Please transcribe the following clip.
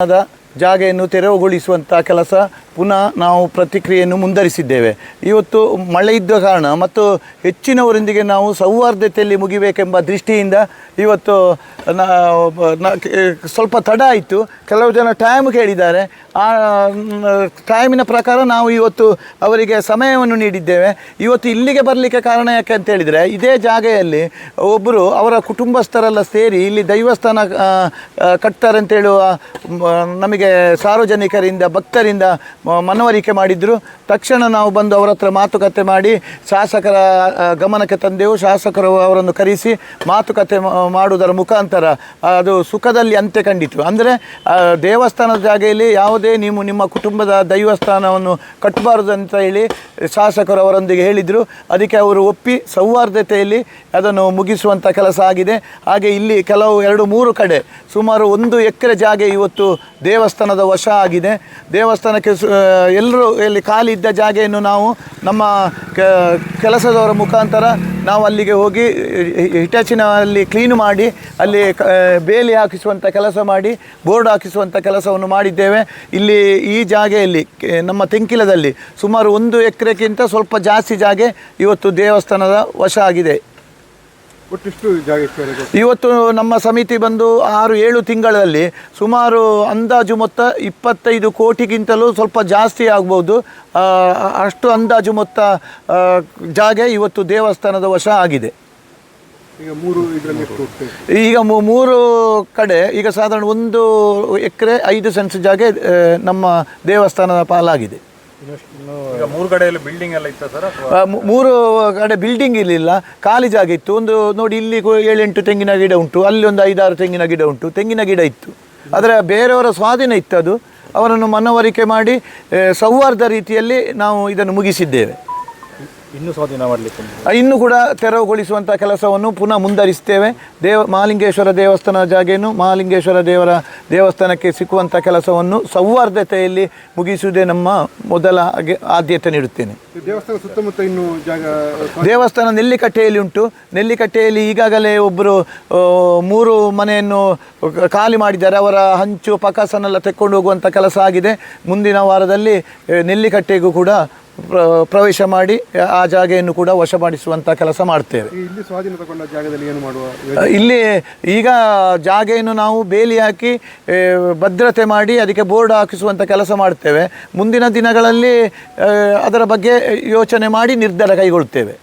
The ಜಾಗೆಯನ್ನು ತೆರವುಗೊಳಿಸುವಂಥ ಕೆಲಸ ಪುನಃ ನಾವು ಪ್ರತಿಕ್ರಿಯೆಯನ್ನು ಮುಂದರಿಸಿದ್ದೇವೆ ಇವತ್ತು ಮಳೆ ಇದ್ದ ಕಾರಣ ಮತ್ತು ಹೆಚ್ಚಿನವರೊಂದಿಗೆ ನಾವು ಸೌಹಾರ್ದತೆಯಲ್ಲಿ ಮುಗಿಬೇಕೆಂಬ ದೃಷ್ಟಿಯಿಂದ ಇವತ್ತು ಸ್ವಲ್ಪ ತಡ ಆಯಿತು. ಕೆಲವು ಜನ ಟೈಮ್ ಕೇಳಿದ್ದಾರೆ. ಆ ಟೈಮಿನ ಪ್ರಕಾರ ನಾವು ಇವತ್ತು ಅವರಿಗೆ ಸಮಯವನ್ನು ನೀಡಿದ್ದೇವೆ. ಇವತ್ತು ಇಲ್ಲಿಗೆ ಬರಲಿಕ್ಕೆ ಕಾರಣ ಯಾಕೆ ಅಂತ ಹೇಳಿದರೆ, ಇದೇ ಜಾಗೆಯಲ್ಲಿ ಒಬ್ಬರು ಅವರ ಕುಟುಂಬಸ್ಥರೆಲ್ಲ ಸೇರಿ ಇಲ್ಲಿ ದೈವಸ್ಥಾನ ಕಟ್ತಾರೆ ಅಂತ ಹೇಳುವ ನಮಗೆ ಸಾರ್ವಜನಿಕರಿಂದ, ಭಕ್ತರಿಂದ ಮನವರಿಕೆ ಮಾಡಿದರು. ತಕ್ಷಣ ನಾವು ಬಂದು ಅವರ ಹತ್ರ ಮಾತುಕತೆ ಮಾಡಿ, ಶಾಸಕರ ಗಮನಕ್ಕೆ ತಂದೆವು. ಶಾಸಕರು ಅವರನ್ನು ಕರೆಸಿ ಮಾತುಕತೆ ಮಾಡುವುದರ ಮುಖಾಂತರ ಅದು ಸುಖದಲ್ಲಿ ಅಂತ್ಯ ಕಂಡಿತು ಅಂದರೆ ದೇವಸ್ಥಾನದ ಜಾಗೆಯಲ್ಲಿ ಯಾವುದೇ ನೀವು ನಿಮ್ಮ ಕುಟುಂಬದ ದೈವಸ್ಥಾನವನ್ನು ಕಟ್ಟಬಾರದು ಅಂತ ಹೇಳಿ ಶಾಸಕರು ಅವರೊಂದಿಗೆ ಹೇಳಿದರು. ಅದಕ್ಕೆ ಅವರು ಒಪ್ಪಿ ಸೌಹಾರ್ದತೆಯಲ್ಲಿ ಅದನ್ನು ಮುಗಿಸುವಂಥ ಕೆಲಸ ಆಗಿದೆ. ಹಾಗೆ ಇಲ್ಲಿ ಕೆಲವು ಎರಡು ಮೂರು ಕಡೆ ಸುಮಾರು ಒಂದು ಎಕರೆ ಜಾಗೆ ಇವತ್ತು ದೇವಸ್ಥಾನದ ವಶ ಆಗಿದೆ. ದೇವಸ್ಥಾನಕ್ಕೆ ಎಲ್ಲರೂ ಇಲ್ಲಿ ಖಾಲಿ ಇದ್ದ ಜಾಗೆಯನ್ನು ನಾವು ನಮ್ಮ ಕೆಲಸದವರ ಮುಖಾಂತರ ನಾವು ಅಲ್ಲಿಗೆ ಹೋಗಿ ಹಿಟಾಚಿನಲ್ಲಿ ಕ್ಲೀನ್ ಮಾಡಿ, ಅಲ್ಲಿ ಬೇಲಿ ಹಾಕಿಸುವಂಥ ಕೆಲಸ ಮಾಡಿ, ಬೋರ್ಡ್ ಹಾಕಿಸುವಂಥ ಕೆಲಸವನ್ನು ಮಾಡಿದ್ದೇವೆ. ಇಲ್ಲಿ ಈ ಜಾಗೆಯಲ್ಲಿ ನಮ್ಮ ತೆಂಕಿಲದಲ್ಲಿ ಸುಮಾರು ಒಂದು ಎಕರೆಗಿಂತ ಸ್ವಲ್ಪ ಜಾಸ್ತಿ ಜಾಗೆ ಇವತ್ತು ದೇವಸ್ಥಾನದ ವಶ ಆಗಿದೆ. ಒಟ್ಟಿಷ್ಟು ಜಾಗ ಇಷ್ಟವರೆಗೆ ಇವತ್ತು ನಮ್ಮ ಸಮಿತಿ ಬಂದು ಆರು ಏಳು ತಿಂಗಳಲ್ಲಿ ಸುಮಾರು ಅಂದಾಜು ಮೊತ್ತ ಇಪ್ಪತ್ತೈದು ಕೋಟಿಗಿಂತಲೂ ಸ್ವಲ್ಪ ಜಾಸ್ತಿ ಆಗ್ಬೋದು. ಆ, ಅಷ್ಟು ಅಂದಾಜು ಮೊತ್ತ ಜಾಗೆ ಜಾಗ ಇವತ್ತು ದೇವಸ್ಥಾನದ ವಶ ಆಗಿದೆ. ಈಗ ಮೂರು ಇದರಲ್ಲಿ ಎಷ್ಟು ಹೋಗ್ತದೆ ಈಗ ಮೂ- ಮೂರು ಕಡೆ ಈಗ ಸಾಧಾರಣ ಒಂದು ಎಕರೆ ಐದು ಸೆನ್ಸ್ ಜಾಗ ಆ, ನಮ್ಮ ದೇವಸ್ಥಾನದ ಪಾಲಾಗಿದೆ. ಈಗ ಮೂರು ಕಡೆಯಲ್ಲಿ ಬಿಲ್ಡಿಂಗ್ ಎಲ್ಲ ಇತ್ತ ಸರ್ ಮೂರು ಕಡೆ ಬಿಲ್ಡಿಂಗ್ ಇರಲಿಲ್ಲ ಖಾಲಿ ಜಾಗ ಇತ್ತು. ಒಂದು ನೋಡಿ ಇಲ್ಲಿ ಏಳೆಂಟು ತೆಂಗಿನ ಗಿಡ ಉಂಟು ಅಲ್ಲಿ ಒಂದು ಐದಾರು ತೆಂಗಿನ ಗಿಡ ಉಂಟು ತೆಂಗಿನ ಗಿಡ ಇತ್ತು. ಆದರೆ ಬೇರೆಯವರ ಸ್ವಾಧೀನ ಇತ್ತು ಅದು ಅವರನ್ನು ಮನವರಿಕೆ ಮಾಡಿ ಸೌಹಾರ್ದ ರೀತಿಯಲ್ಲಿ ನಾವು ಇದನ್ನು ಮುಗಿಸಿದ್ದೇವೆ. ಇನ್ನೂ ಸ್ವಾಧೀನ ಮಾಡಲಿಕ್ಕೆ ಇನ್ನು ಕೂಡ ತೆರವುಗೊಳಿಸುವಂಥ ಕೆಲಸವನ್ನು ಪುನಃ ಮುಂದರಿಸ್ತೇವೆ ದೇವ ಮಹಾಲಿಂಗೇಶ್ವರ ದೇವಸ್ಥಾನ ಜಾಗೆಯನ್ನು ಮಹಾಲಿಂಗೇಶ್ವರ ದೇವರ ದೇವಸ್ಥಾನಕ್ಕೆ ಸಿಕ್ಕುವಂಥ ಕೆಲಸವನ್ನು ಸೌಹಾರ್ದತೆಯಲ್ಲಿ ಮುಗಿಸುವುದೇ ನಮ್ಮ ಮೊದಲ ಆದ್ಯತೆ ನೀಡುತ್ತೇನೆ. ದೇವಸ್ಥಾನ ಸುತ್ತಮುತ್ತ ಇನ್ನು ಜಾಗ ದೇವಸ್ಥಾನ ನೆಲ್ಲಿಕಟ್ಟೆಯಲ್ಲಿ ಉಂಟು. ನೆಲ್ಲಿಕಟ್ಟೆಯಲ್ಲಿ ಈಗಾಗಲೇ ಒಬ್ಬರು ಮೂರು ಮನೆಯನ್ನು ಖಾಲಿ ಮಾಡಿದ್ದಾರೆ. ಅವರ ಹಂಚು ಪಕಾಸನ್ನೆಲ್ಲ ತೆಕ್ಕೊಂಡು ಹೋಗುವಂಥ ಕೆಲಸ ಆಗಿದೆ. ಮುಂದಿನ ವಾರದಲ್ಲಿ ನೆಲ್ಲಿಕಟ್ಟೆಗೂ ಕೂಡ ಪ್ರವೇಶ ಮಾಡಿ ಆ ಜಾಗೆಯನ್ನು ಕೂಡ ವಶಪಡಿಸುವಂಥ ಕೆಲಸ ಮಾಡ್ತೇವೆ. ಇಲ್ಲಿ ಸ್ವಾಧೀನ ತಗೊಂಡ ಜಾಗದಲ್ಲಿ ಏನು ಮಾಡುವ ಇಲ್ಲಿ ಈಗ ಜಾಗೆಯನ್ನು ನಾವು ಬೇಲಿ ಹಾಕಿ ಭದ್ರತೆ ಮಾಡಿ ಅದಕ್ಕೆ ಬೋರ್ಡ್ ಹಾಕಿಸುವಂಥ ಕೆಲಸ ಮಾಡ್ತೇವೆ. ಮುಂದಿನ ದಿನಗಳಲ್ಲಿ ಅದರ ಬಗ್ಗೆ ಯೋಚನೆ ಮಾಡಿ ನಿರ್ಧಾರ ಕೈಗೊಳ್ತೇವೆ.